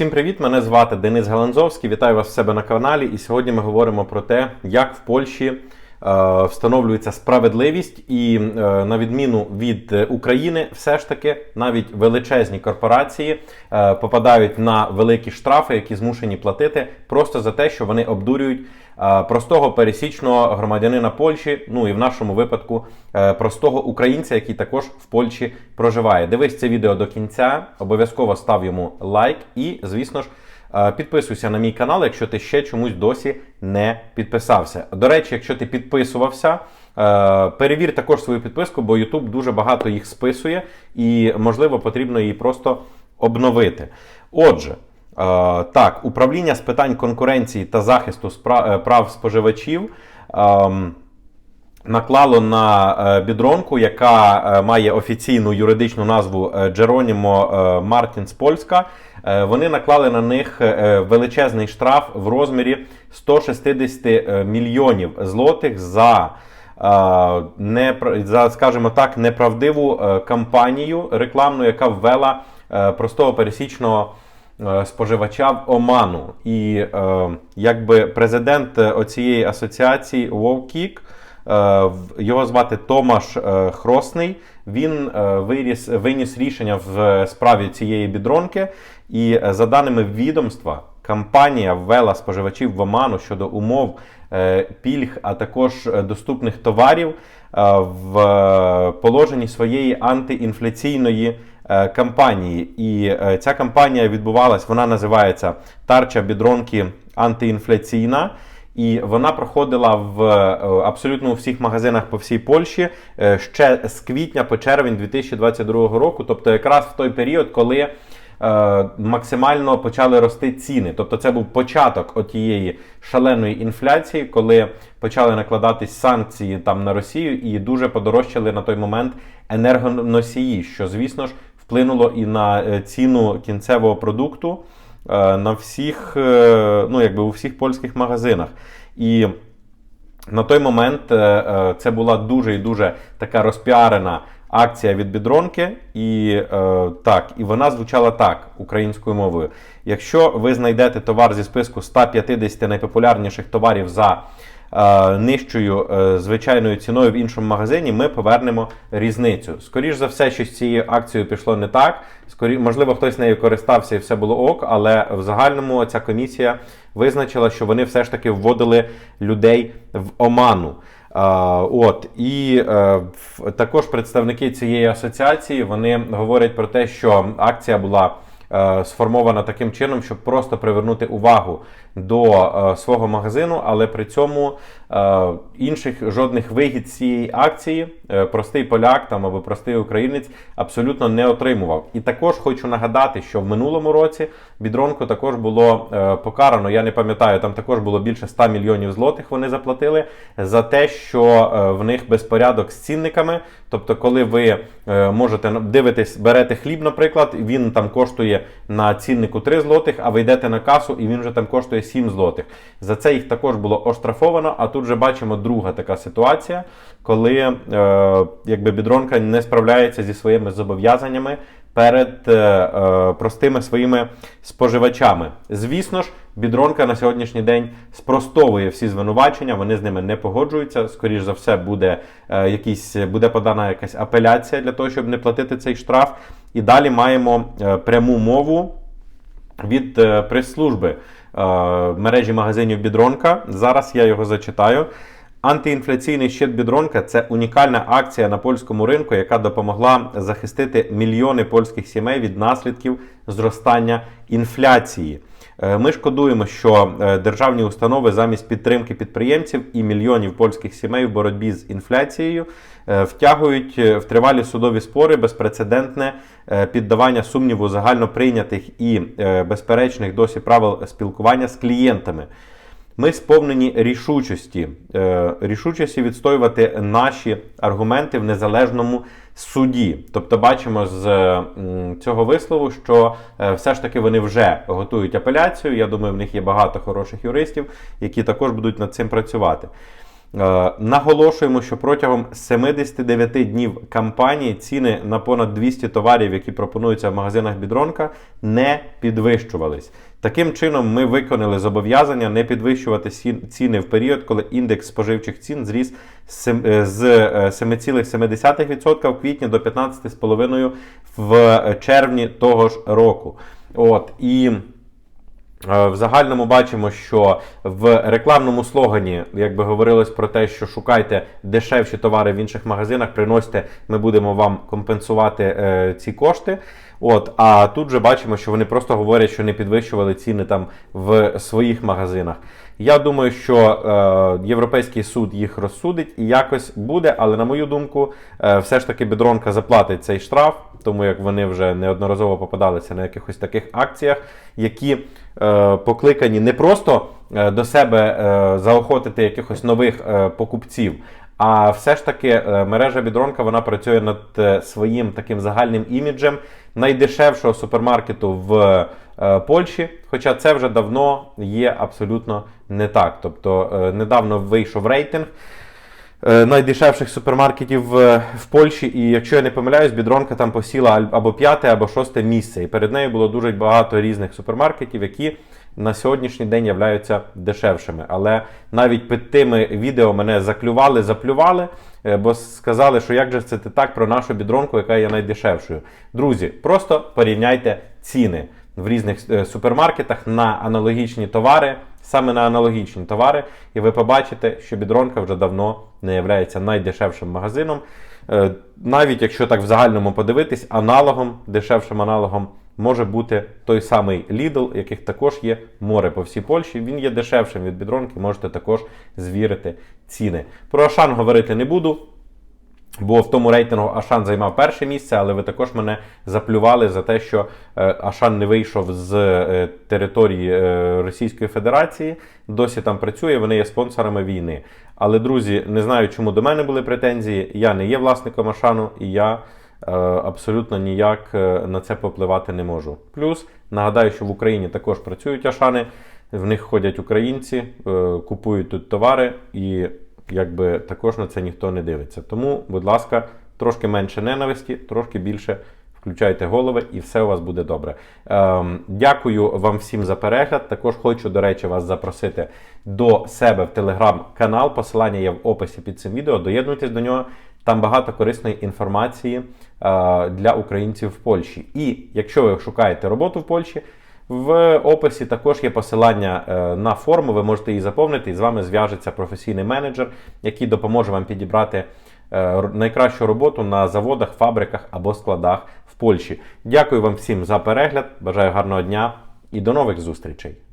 Всім привіт! Мене звати Денис Галанзовський. Вітаю вас в себе на каналі. І сьогодні ми говоримо про те, як в Польщі встановлюється справедливість, і е, на відміну від е, України, все ж таки навіть величезні корпорації е, попадають на великі штрафи, які змушені платити просто за те, що вони обдурюють е, простого пересічного громадянина Польщі, ну і в нашому випадку е, простого українця, який також в Польщі проживає. Дивись це відео до кінця, обов'язково став йому лайк і, звісно ж. Е, Підписуйся на мій канал, якщо ти ще чомусь досі не підписався. До речі, якщо ти підписувався, е, перевір також свою підписку, бо YouTube дуже багато їх списує, і можливо потрібно її просто обновити. Отже, е, так, управління з питань конкуренції та захисту прав споживачів. Наклало на е, бідронку, яка е, має офіційну юридичну назву Джеронімо Мартінс Польська. Вони наклали на них е, величезний штраф в розмірі 160 е, мільйонів злотих за. Не за, скажімо так, неправдиву кампанію рекламну, яка ввела простого пересічного споживача в оману. І якби президент оцієї асоціації WowKick, е, в- його звати Томаш е, Хросний. Він е, виріс, виніс рішення в справі цієї бідронки, і е, за даними відомства, компанія ввела споживачів в оману щодо умов е, пільг, а також е, доступних товарів е, в е, положенні своєї антиінфляційної е, кампанії. І е, ця кампанія відбувалась, вона називається Тарча бідронки антиінфляційна. І вона проходила в е, абсолютно у всіх магазинах по всій Польщі е, ще з квітня по червень 2022 року, тобто якраз в той період, коли е, максимально почали рости ціни. Тобто це був початок отієї шаленої інфляції, коли почали накладатись санкції там на Росію і дуже подорожчали на той момент енергоносії, що, звісно ж, вплинуло і на ціну кінцевого продукту на всіх, е, ну якби у всіх польських магазинах. І на той момент е, е, це була дуже і дуже така розпіарена акція від бідронки, і е, так, і вона звучала так українською мовою. Якщо ви знайдете товар зі списку 150 найпопулярніших товарів за е, нижчою е, звичайною ціною в іншому магазині, ми повернемо різницю. Скоріш за все, що з цією акцією пішло не так. Скорі... Можливо, хтось нею користався і все було ок, але в загальному ця комісія визначила, що вони все ж таки вводили людей в оману. А, от і е, також представники цієї асоціації вони говорять про те, що акція була сформована таким чином, щоб просто привернути увагу до е, свого магазину, але при цьому е, інших жодних вигід цієї акції е, простий поляк там або простий українець абсолютно не отримував. І також хочу нагадати, що в минулому році бідронку також було е, покарано. Я не пам'ятаю, там також було більше 100 мільйонів злотих. Вони заплатили за те, що е, в них безпорядок з цінниками. Тобто, коли ви е, можете на- дивитесь, берете хліб, наприклад, він там коштує на ціннику 3 злотих, а ви йдете на касу, і він вже там коштує 7 злотих. За це їх також було оштрафовано. А тут вже бачимо друга така ситуація, коли е, якби бідронка не справляється зі своїми зобов'язаннями перед е, е, простими своїми споживачами. Звісно ж, бідронка на сьогоднішній день спростовує всі звинувачення, вони з ними не погоджуються. Скоріш за все, буде е, якийсь буде подана якась апеляція для того, щоб не платити цей штраф. І далі маємо е, пряму мову від е, прес-служби е, мережі магазинів Бідронка. Зараз я його зачитаю. Антиінфляційний щит Бідронка це унікальна акція на польському ринку, яка допомогла захистити мільйони польських сімей від наслідків зростання інфляції. Е, Ми шкодуємо, що е, державні установи замість підтримки підприємців і мільйонів польських сімей в боротьбі з інфляцією е, втягують в тривалі судові спори безпрецедентне піддавання сумніву загально прийнятих і безперечних досі правил спілкування з клієнтами. Ми сповнені рішучості, е, рішучості відстоювати наші аргументи в незалежному суді. Тобто, бачимо з цього вислову, що е, все ж таки вони вже готують апеляцію. Я думаю, в них є багато хороших юристів, які також будуть над цим працювати. Е, Наголошуємо, що протягом 79 днів кампанії ціни на понад 200 товарів, які пропонуються в магазинах Бідронка, не підвищувались. Таким чином, ми виконали зобов'язання не підвищувати ціни в період, коли індекс споживчих цін зріс е, з е, 7,7% в квітні до 15,5% в червні того ж року. От і. Е, В загальному бачимо, що в рекламному слогані, якби говорилось про те, що шукайте дешевші товари в інших магазинах, приносьте, ми будемо вам компенсувати е, ці кошти. От, а тут же бачимо, що вони просто говорять, що не підвищували ціни там в своїх магазинах. Я думаю, що е, Європейський суд їх розсудить і якось буде, але на мою думку, е, все ж таки бедронка заплатить цей штраф, тому як вони вже неодноразово попадалися на якихось таких акціях, які е, покликані не просто е, до себе е, заохотити якихось нових е, покупців. А все ж таки е, мережа Бідронка вона працює над е, своїм таким загальним іміджем найдешевшого супермаркету в е, Польщі. Хоча це вже давно є абсолютно не так. Тобто недавно вийшов рейтинг найдешевших супермаркетів в Польщі. І якщо я не помиляюсь, бідронка там посіла або п'яте, або шосте місце. І перед нею було дуже багато різних супермаркетів, які на сьогоднішній день являються дешевшими. Але навіть під тими відео мене заклювали, заплювали, е, бо сказали, що як же це ти так про нашу бідронку, яка є найдешевшою. Друзі, просто порівняйте ціни в різних е, супермаркетах на аналогічні товари, саме на аналогічні товари, і ви побачите, що бідронка вже давно не є найдешевшим магазином. Е, Навіть якщо так в загальному подивитись, аналогом, дешевшим аналогом може бути той самий Lidl, яких також є море по всій Польщі. Він є дешевшим від бідронки, можете також звірити ціни. Про Ашан говорити не буду. Бо в тому рейтингу Ашан займав перше місце, але ви також мене заплювали за те, що е, Ашан не вийшов з е, території е, Російської Федерації. Досі там працює, вони є спонсорами війни. Але, друзі, не знаю, чому до мене були претензії. Я не є власником Ашану, і я абсолютно ніяк е, на це попливати не можу. Плюс нагадаю, що в Україні також працюють Ашани, в них ходять українці, е, купують тут товари і якби також на це ніхто не дивиться. Тому, будь ласка, трошки менше ненависті, трошки більше включайте голови, і все у вас буде добре. Ем, дякую вам всім за перегляд. Також хочу, до речі, вас запросити до себе в телеграм-канал. Посилання є в описі під цим відео. Доєднуйтесь до нього. Там багато корисної інформації е, для українців в Польщі. І якщо ви шукаєте роботу в Польщі, в описі також є посилання е, на форму, ви можете її заповнити, і з вами зв'яжеться професійний менеджер, який допоможе вам підібрати е, найкращу роботу на заводах, фабриках або складах в Польщі. Дякую вам всім за перегляд. Бажаю гарного дня і до нових зустрічей!